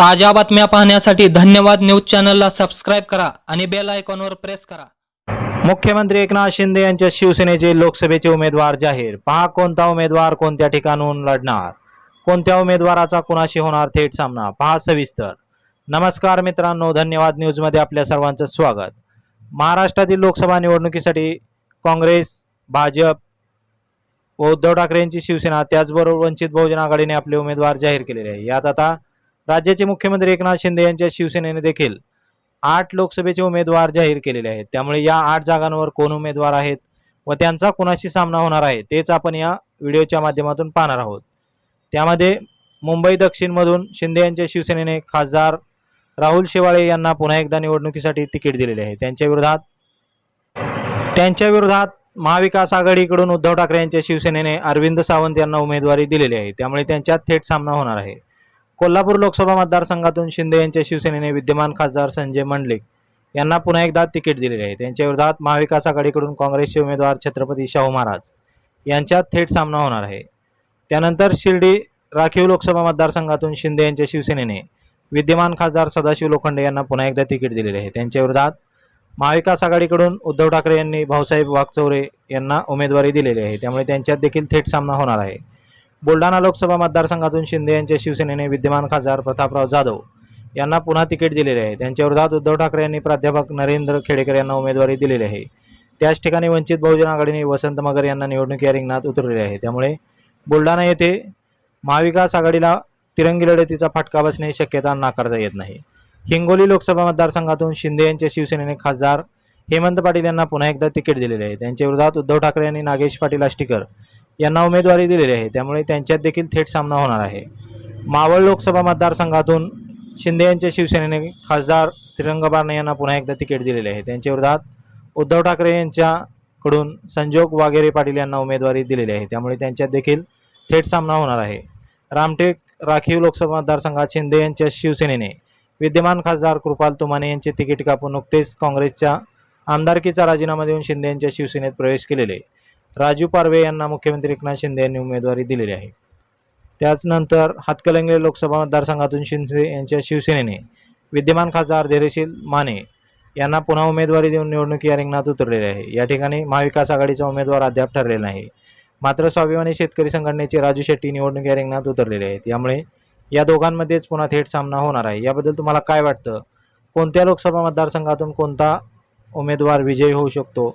ताज्या बातम्या पाहण्यासाठी धन्यवाद न्यूज चॅनलला सबस्क्राईब करा आणि बेल आयकॉनवर प्रेस करा. मुख्यमंत्री एकनाथ शिंदे यांच्या शिवसेनेचे लोकसभेचे उमेदवार जाहीर. पहा कोणता उमेदवार कोणत्या ठिकाणून लढणार? कोणत्या उमेदवाराचा कुणाशी होणार थेट सामना? पहा सविस्तर. नमस्कार मित्रांनो धन्यवाद न्यूजमध्ये आपल्या सर्वांचं स्वागत. महाराष्ट्रातील लोकसभा निवडणुकीसाठी काँग्रेस भाजप व उद्धव ठाकरे यांची शिवसेना त्याचबरोबर वंचित बहुजन आघाडीने आपले उमेदवार जाहीर केलेले आहे. यात आता राज्याचे मुख्यमंत्री एकनाथ शिंदे यांच्या शिवसेनेने देखील आठ लोकसभेचे उमेदवार जाहीर केलेले आहेत. त्यामुळे या आठ जागांवर कोण उमेदवार आहेत व त्यांचा कुणाशी सामना होणार आहे तेच आपण या व्हिडिओच्या माध्यमातून पाहणार आहोत. त्यामध्ये मुंबई दक्षिणमधून शिंदे यांच्या शिवसेनेने खासदार राहुल शेवाळे यांना पुन्हा एकदा निवडणुकीसाठी तिकीट दिलेले आहे. त्यांच्या विरोधात त्यांच्या विरोधात महाविकास आघाडीकडून उद्धव ठाकरे यांच्या शिवसेनेने अरविंद सावंत यांना उमेदवारी दिलेली आहे. त्यामुळे त्यांच्यात थेट सामना होणार आहे. कोल्हापूर लोकसभा मतदारसंघातून शिंदे यांच्या शिवसेनेने विद्यमान खासदार संजय मंडलिक यांना पुन्हा एकदा तिकीट दिलेले आहे. त्यांच्या विरोधात महाविकास आघाडीकडून काँग्रेसचे उमेदवार छत्रपती शाहू महाराज यांच्यात थेट सामना होणार आहे. त्यानंतर शिर्डी राखीव लोकसभा मतदारसंघातून शिंदे यांच्या शिवसेनेने विद्यमान खासदार सदाशिव लोखंडे यांना पुन्हा एकदा तिकीट दिलेले आहे. त्यांच्या विरोधात महाविकास आघाडीकडून उद्धव ठाकरे यांनी भाऊसाहेब वागचौरे यांना उमेदवारी दिलेली आहे. त्यामुळे त्यांच्यात देखील थेट सामना होणार आहे. बुलढाणा लोकसभा मतदारसंघातून शिंदे यांच्या शिवसेनेने विद्यमान खासदार प्रतापराव जाधव यांना पुन्हा तिकीट दिलेले आहे. त्यांच्या विरोधात उद्धव ठाकरे यांनी प्राध्यापक नरेंद्र खेडेकर यांना उमेदवारी दिलेली आहे. त्याच ठिकाणी वंचित बहुजन आघाडीने वसंत मगर यांना निवडणूक रिंगणात उतरलेले आहे. त्यामुळे बुलढाणा येथे महाविकास आघाडीला तिरंगी लढतीचा फटका बसण्याची शक्यता नाकारता येत नाही. हिंगोली लोकसभा मतदारसंघातून शिंदे यांच्या शिवसेनेने खासदार हेमंत पाटील यांना पुन्हा एकदा तिकीट दिलेले आहे. त्यांच्या विरोधात उद्धव ठाकरे यांनी नागेश पाटील आष्टीकर यांना उमेदवारी दिलेली आहे. त्यामुळे त्यांच्यात देखील थेट सामना होणार आहे. मावळ लोकसभा मतदारसंघातून शिंदे यांच्या शिवसेनेने खासदार श्रीरंग बारणे यांना पुन्हा एकदा तिकीट दिलेले आहे. त्यांच्या विरोधात उद्धव ठाकरे यांच्याकडून संजोग वागेरे पाटील यांना उमेदवारी दिलेली आहे. त्यामुळे त्यांच्यात देखील थेट सामना होणार आहे. रामटेक राखीव लोकसभा मतदारसंघात शिंदे यांच्या शिवसेनेने विद्यमान खासदार कृपाल तुमाने यांचे तिकीट कापून नुकतेच काँग्रेसच्या आमदारकीचा राजीनामा देऊन शिंदे यांच्या शिवसेनेत प्रवेश केलेले राजू पारवे यांना मुख्यमंत्री एकनाथ शिंदे यांनी उमेदवारी दिलेली आहे. त्याचनंतर हातकलंगले लोकसभा मतदारसंघातून शिंदे यांच्या शिवसेनेने विद्यमान खासदार धैर्यशील माने यांना पुन्हा उमेदवारी देऊन निवडणुकी या रिंगणात उतरलेले आहे. या ठिकाणी महाविकास आघाडीचा उमेदवार अद्याप ठरलेला नाही मात्र स्वाभिमानी शेतकरी संघटनेचे राजू शेट्टी निवडणूक या रिंगणात उतरलेले आहेत. यामुळे या दोघांमध्येच पुन्हा थेट सामना होणार आहे. याबद्दल तुम्हाला काय वाटतं? कोणत्या लोकसभा मतदारसंघातून कोणता उमेदवार विजयी होऊ शकतो?